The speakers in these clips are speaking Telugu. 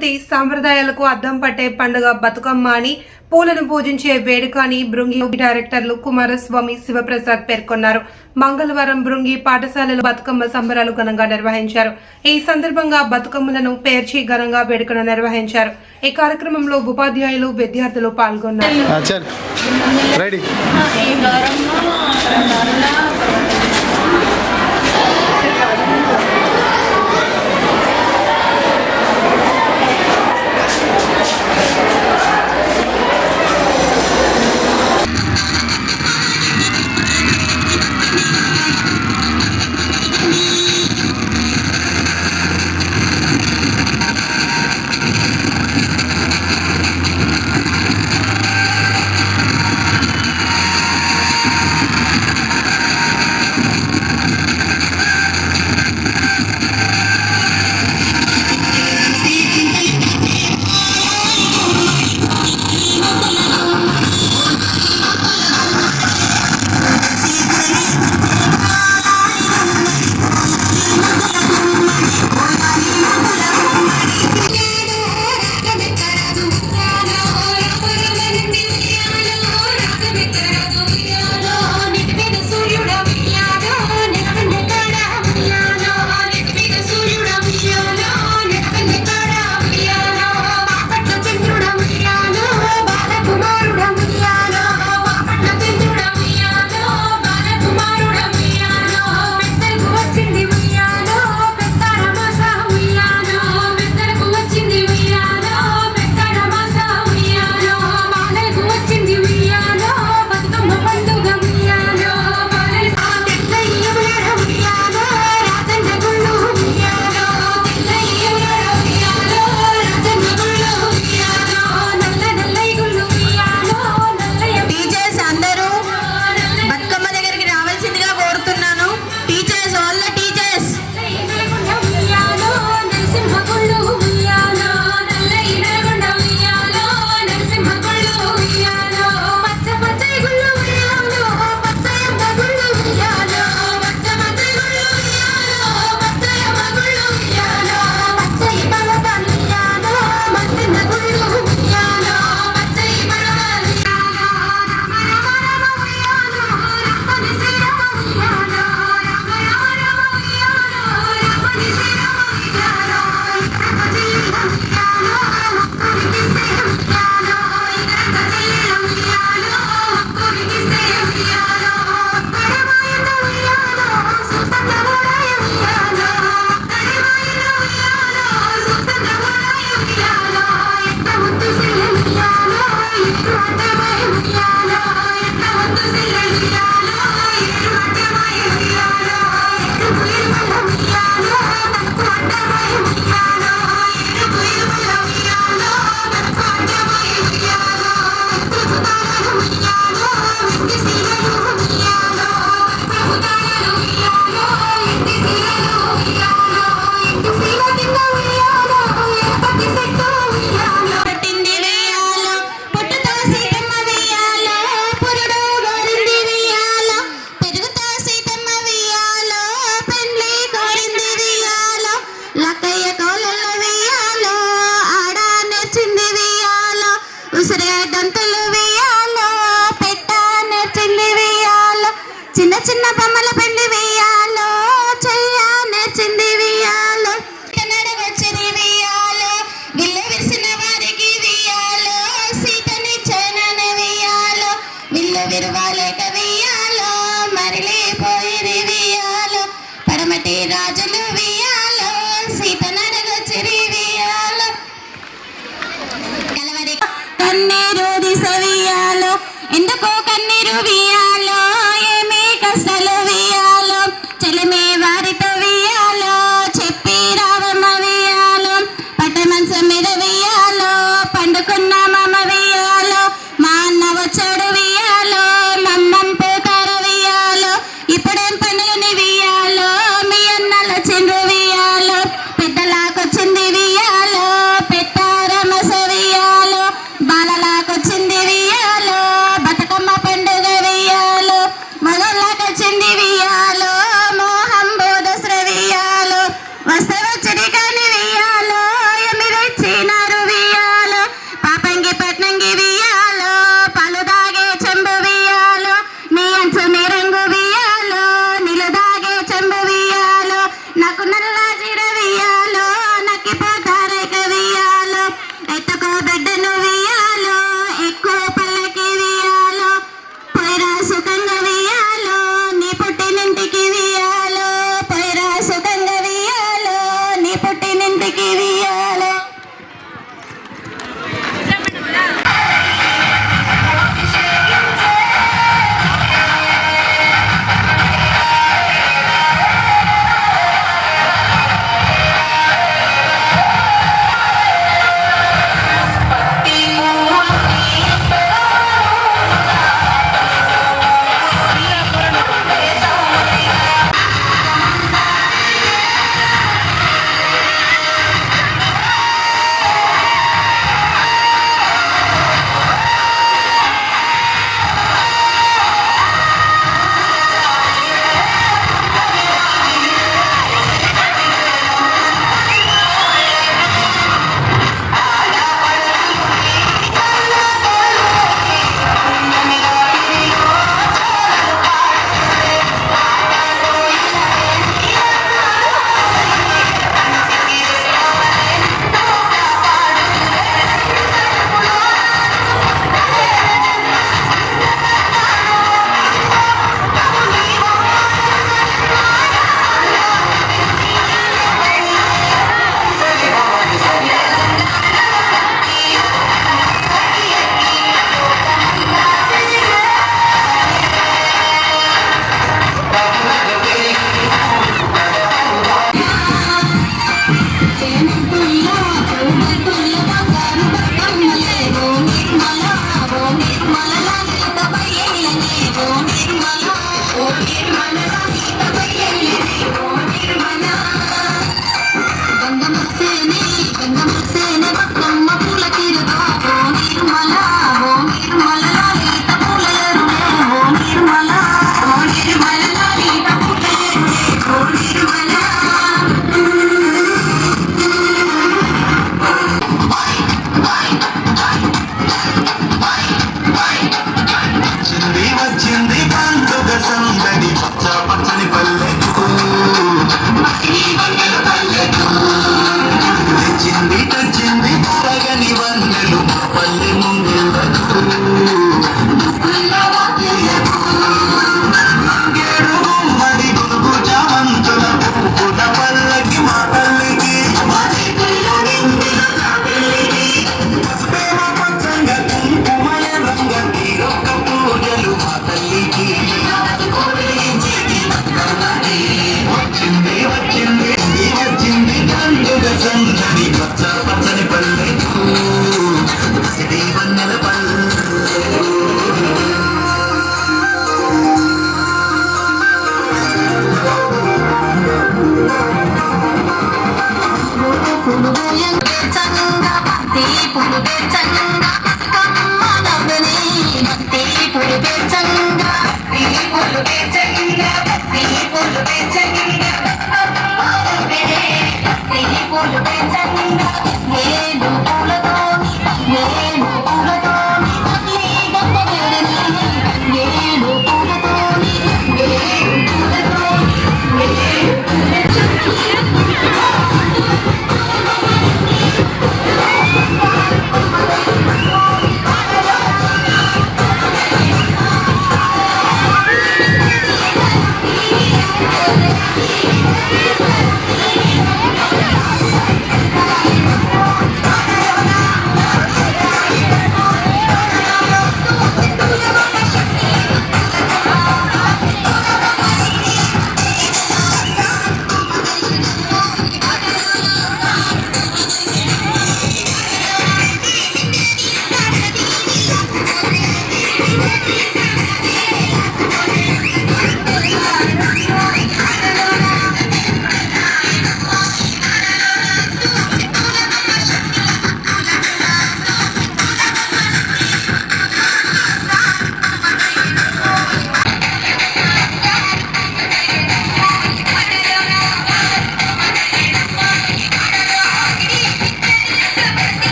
సంస్కృతి సాంప్రదాయాలకు అద్దం పట్టే పండుగ బతుకమ్మ అని పూలను పూజించే వేడుక అని బృంగి డైరెక్టర్లు కుమారస్వామి శివప్రసాద్ పేర్కొన్నారు. మంగళవారం బృంగి పాఠశాలలో బతుకమ్మ సంబరాలు ఘనంగా నిర్వహించారు. ఈ సందర్భంగా బతుకమ్మలను పేర్చి ఘనంగా వేడుకను నిర్వహించారు. ఈ కార్యక్రమంలో ఉపాధ్యాయులు విద్యార్థులు పాల్గొన్నారు.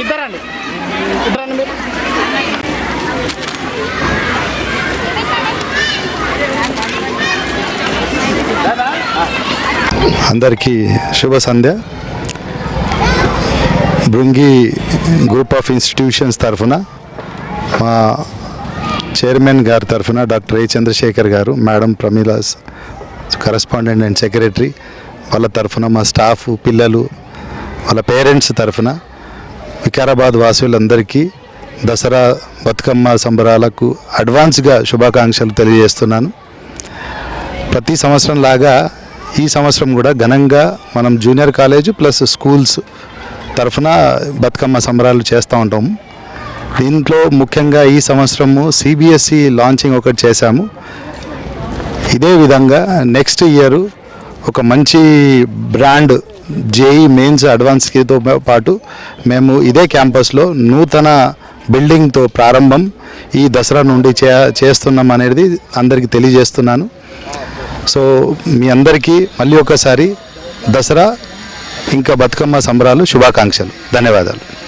ఇద్దరండి ఇద్దరండి మీరు. అందరికీ శుభ సంధ్య. బృంగి గ్రూప్ ఆఫ్ ఇన్స్టిట్యూషన్స్ తరఫున మా చైర్మన్ గారి తరఫున doctor A Chandrashekar garu madam Pramila correspondent and secretary వాళ్ళ తరఫున మా స్టాఫ్ పిల్లలు వాళ్ళ పేరెంట్స్ తరఫున వికారాబాద్ వాసులందరికీ దసరా బతుకమ్మ సంబరాలకు అడ్వాన్స్గా శుభాకాంక్షలు తెలియజేస్తున్నాను. ప్రతి సంవత్సరం లాగా ఈ సంవత్సరం కూడా ఘనంగా మనం జూనియర్ కాలేజ్ ప్లస్ స్కూల్స్ తరఫున బతుకమ్మ సంబరాలు చేస్తూ ఉంటాము దీంట్లో ముఖ్యంగా ఈ సంవత్సరము సిబిఎస్ఈ లాంచింగ్ ఒకటి చేశాము. ఇదే విధంగా నెక్స్ట్ ఇయర్ ఒక మంచి బ్రాండ్ జేఈ మెయిన్స్ అడ్వాన్స్తో పాటు మేము ఇదే క్యాంపస్లో నూతన బిల్డింగ్తో ప్రారంభం ఈ దసరా నుండి చే చేస్తున్నాం అనేది అందరికీ తెలియజేస్తున్నాను. సో మీ అందరికీ మళ్ళీ ఒకసారి దసరా ఇంకా బతుకమ్మ సంబరాలు శుభాకాంక్షలు. ధన్యవాదాలు.